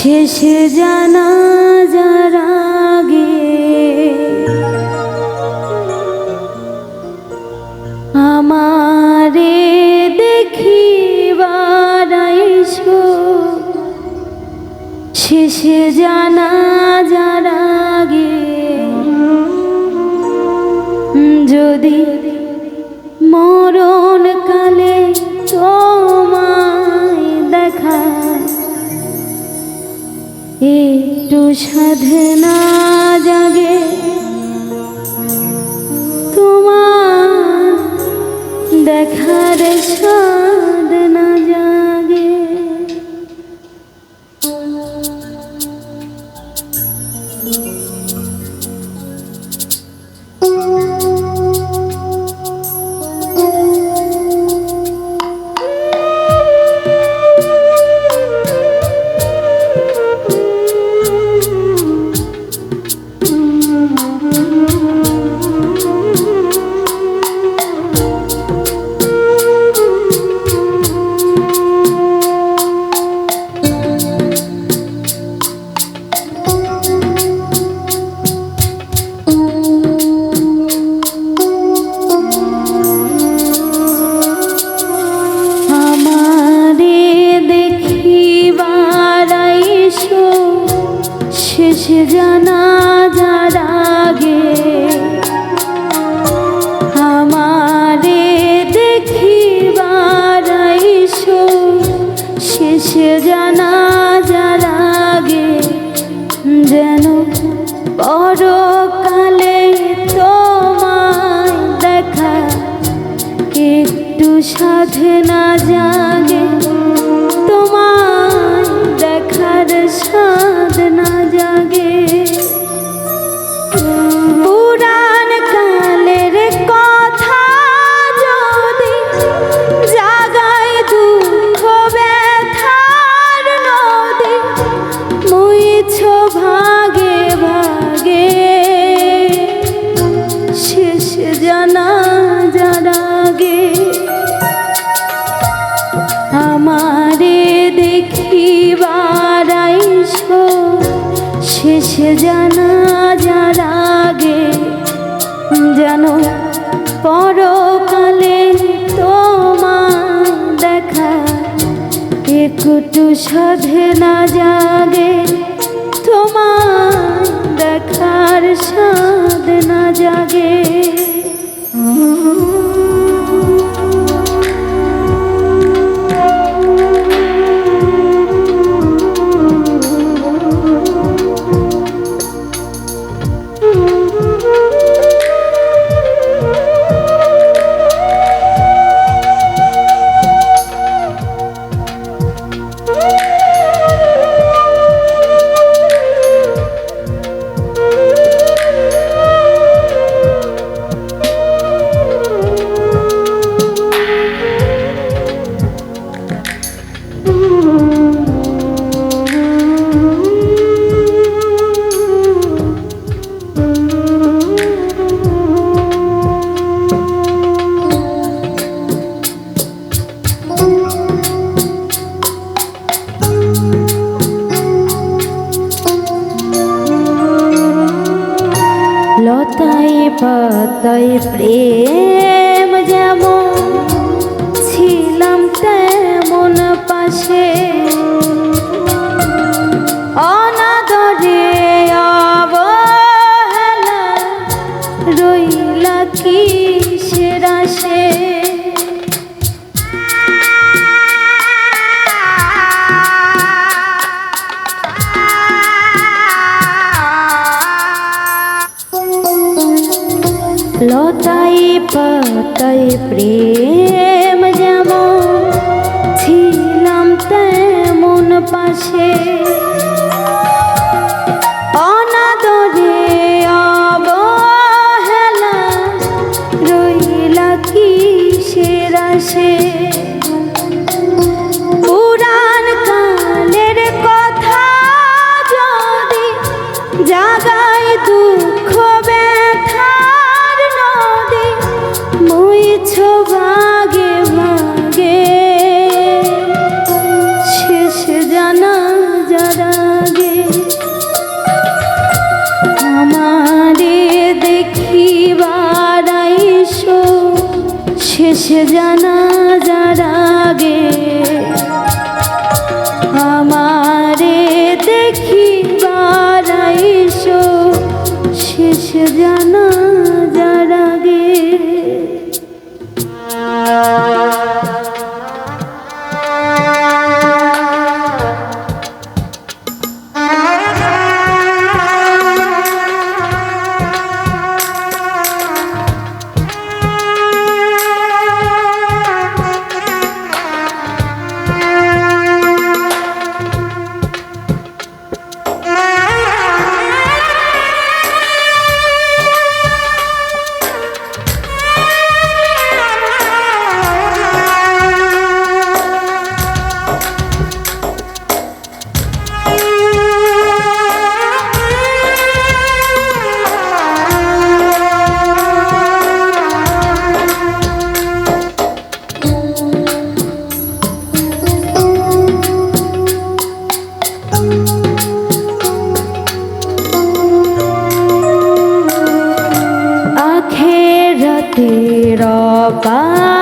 শেষে জানা যারা গে আমারে দেখিবার আইসো। শেষে জানা যারা গে যদি সাধনা সাধনা জাগে তোমার দেখার সাধনা শেষ যা যারাগে যেন পরকালে তোমার দেখা একটু সাধনা জাগে তোমার দেখার সাধনা জাগে। লতায় পাতায় প্রেম যেমন ছিলাম তেমন পাশে প্রেম যেমন ছিলাম তেমন পাশে। অনাদরে অবহেলা কি পুরাণ কালের কথা যদি জাগায় শেষ জানা যার আগে আখেরাতের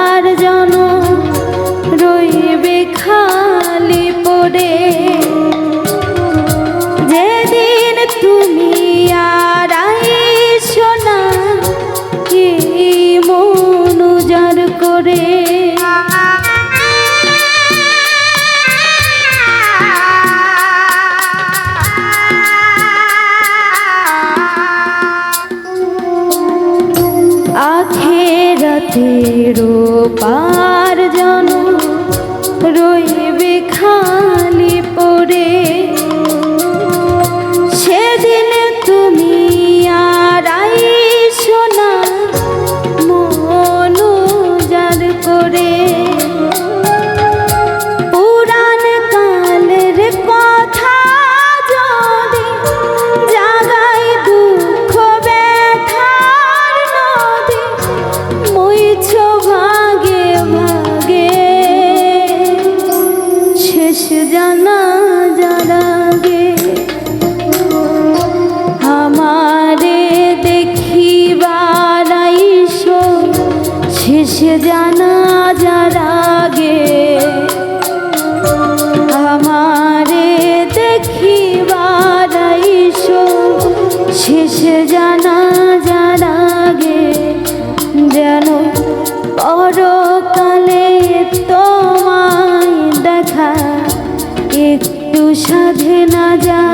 আমারে দেখিবার জানা যেন তোমায় দেখা একটু সাধে না যা